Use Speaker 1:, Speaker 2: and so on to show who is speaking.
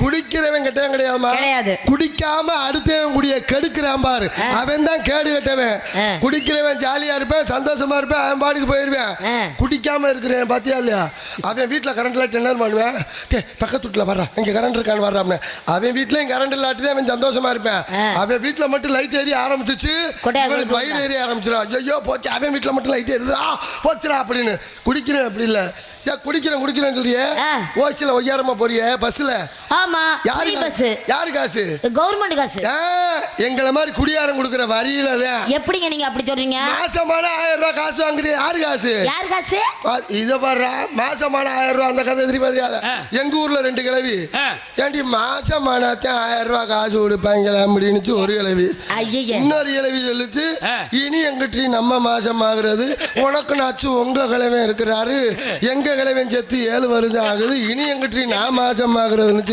Speaker 1: குடிக்கிறவன் கெட்டவன் கிடையாதுமா
Speaker 2: கிடையாது.
Speaker 1: குடிக்காம அடுத்தவன் குடிய கெடுக்கிறான் பாரு. அவன் தான் கேடு கெட்டவன். குடிக்கிறவன் ஜாலியா இருப்பேன் சந்தோஷமா இருப்பேன் அவன் பாட்டுக்கு போயிருவேன். குடிக்காம இருக்கிறேன் பாத்தியா இல்லையா? அவன் வீட்டுல கரண்ட் லைட் என்ன பண்ணுவேன்? டே பக்கத்து வீட்டுல வர்றா இங்க கரண்ட் இருக்கான்னு வர்றான் அவன் வீட்லயும் கரண்ட் இல்லாட்டி தான் அவன் சந்தோஷமா இருப்பேன். அவன் வீட்டுல மட்டும் லைட் ஏறி ஆரம்பிச்சிச்சு இவனுக்கு வயிறு ஏறி ஆரம்பிச்சிடும் ஐயோ போச்சு அவன் வீட்டுல மட்டும் லைட் எரியுதா போச்சுடா அப்படின்னு. குடிக்கிறேன் அப்படி இல்ல. குடிக்கிறேன் குடிக்கிறேன்னு சொல்லியே. ஓசில ஒய்யாரமா போறியே பஸ்ல
Speaker 2: ஆமா
Speaker 1: யாரு
Speaker 2: பஸ்?
Speaker 1: யாரு காசு?
Speaker 2: கவர்மெண்ட் காசு.
Speaker 1: எங்களை மாதிரி குடியாரம் கொடுக்குற வரியில
Speaker 2: எப்படிங்க நீங்க அப்படி சொல்றீங்க?
Speaker 1: மாசமான ஆயிரம் ரூபாய் காசு வாங்குறிய யாரு காசு?
Speaker 2: யார் காசு?
Speaker 1: இத பாரு மாசமான ஆயிரம் ரூபாய் அந்த கதை தெரியுமா தெரியாத? எங்க ஊர்ல ரெண்டு கிழவி. ஏண்டி மாசமானத்தான் ஆயிரம் ரூபாய் காசு கொடுப்பாங்களா அப்படின்னு ஒரு கிழவி. இன்னொரு கிழவி சொல்லுச்சு. இனி எங்கிட்ட நம்ம மாசம் ஆகுறது? உனக்கு நாச்சு உங்க கிழவன் இருக்கிறாரு. எங்க கிழவன் செத்து ஏழு வருஷம் ஆகுது. இனி எங்கிட்ட நான் மாசம் ஆகுறதுன்னு